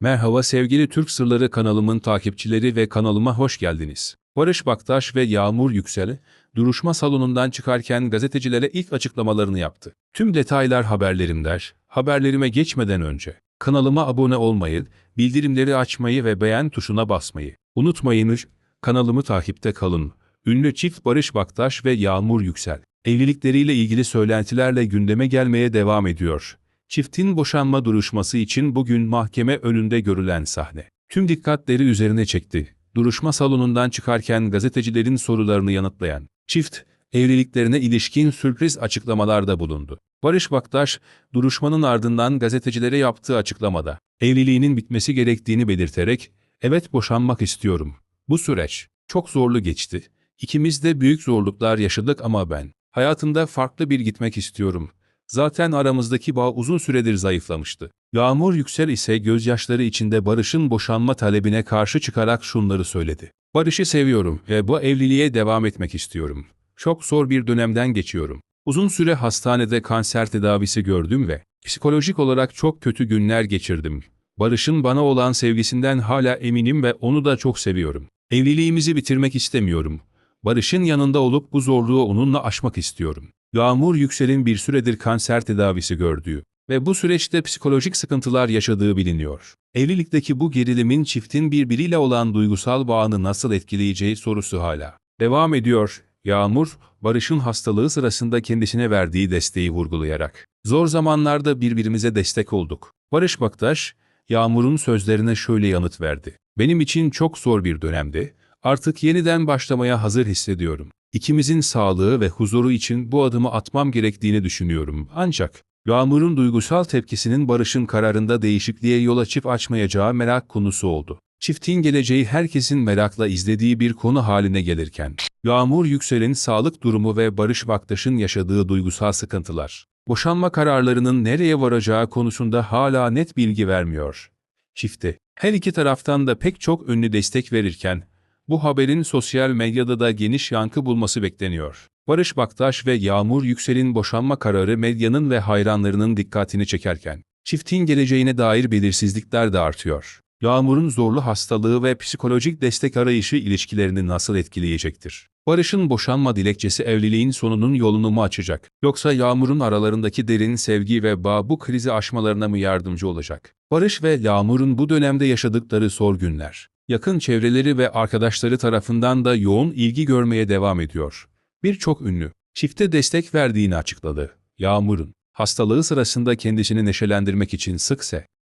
Merhaba sevgili Türk Sırları kanalımın takipçileri ve kanalıma hoş geldiniz. Barış Baktaş ve Yağmur Yüksel, duruşma salonundan çıkarken gazetecilere ilk açıklamalarını yaptı. Tüm detaylar haberlerimde, haberlerime geçmeden önce kanalıma abone olmayı, bildirimleri açmayı ve beğen tuşuna basmayı unutmayınız. Kanalımı takipte kalın. Ünlü çift Barış Baktaş ve Yağmur Yüksel, evlilikleriyle ilgili söylentilerle gündeme gelmeye devam ediyor. Çiftin boşanma duruşması için bugün mahkeme önünde görülen sahne. Tüm dikkatleri üzerine çekti. Duruşma salonundan çıkarken gazetecilerin sorularını yanıtlayan çift, evliliklerine ilişkin sürpriz açıklamalarda bulundu. Barış Baktaş, duruşmanın ardından gazetecilere yaptığı açıklamada, evliliğinin bitmesi gerektiğini belirterek, evet boşanmak istiyorum. Bu süreç çok zorlu geçti. İkimiz de büyük zorluklar yaşadık ama ben hayatımda farklı bir gitmek istiyorum. Zaten aramızdaki bağ uzun süredir zayıflamıştı. Yağmur Yüksel ise gözyaşları içinde Barış'ın boşanma talebine karşı çıkarak şunları söyledi. Barış'ı seviyorum ve bu evliliğe devam etmek istiyorum. Çok zor bir dönemden geçiyorum. Uzun süre hastanede kanser tedavisi gördüm ve psikolojik olarak çok kötü günler geçirdim. Barış'ın bana olan sevgisinden hala eminim ve onu da çok seviyorum. Evliliğimizi bitirmek istemiyorum. Barış'ın yanında olup bu zorluğu onunla aşmak istiyorum. Yağmur Yüksel'in bir süredir kanser tedavisi gördüğü ve bu süreçte psikolojik sıkıntılar yaşadığı biliniyor. Evlilikteki bu gerilimin çiftin birbiriyle olan duygusal bağını nasıl etkileyeceği sorusu hala devam ediyor. Yağmur, Barış'ın hastalığı sırasında kendisine verdiği desteği vurgulayarak, zor zamanlarda birbirimize destek olduk. Barış Baktaş, Yağmur'un sözlerine şöyle yanıt verdi. Benim için çok zor bir dönemdi, artık yeniden başlamaya hazır hissediyorum. İkimizin sağlığı ve huzuru için bu adımı atmam gerektiğini düşünüyorum. Ancak Yağmur'un duygusal tepkisinin Barış'ın kararında değişikliğe yol açıp açmayacağı merak konusu oldu. Çiftin geleceği herkesin merakla izlediği bir konu haline gelirken, Yağmur Yüksel'in sağlık durumu ve Barış Baktaş'ın yaşadığı duygusal sıkıntılar, boşanma kararlarının nereye varacağı konusunda hala net bilgi vermiyor. Çifte, her iki taraftan da pek çok ünlü destek verirken, bu haberin sosyal medyada da geniş yankı bulması bekleniyor. Barış Baktaş ve Yağmur Yüksel'in boşanma kararı medyanın ve hayranlarının dikkatini çekerken, çiftin geleceğine dair belirsizlikler de artıyor. Yağmur'un zorlu hastalığı ve psikolojik destek arayışı ilişkilerini nasıl etkileyecektir? Barış'ın boşanma dilekçesi evliliğin sonunun yolunu mu açacak? Yoksa Yağmur'un aralarındaki derin sevgi ve bağ bu krizi aşmalarına mı yardımcı olacak? Barış ve Yağmur'un bu dönemde yaşadıkları zor günler, yakın çevreleri ve arkadaşları tarafından da yoğun ilgi görmeye devam ediyor. Birçok ünlü, çifte destek verdiğini açıkladı. Yağmur'un, hastalığı sırasında kendisini neşelendirmek için sıkse,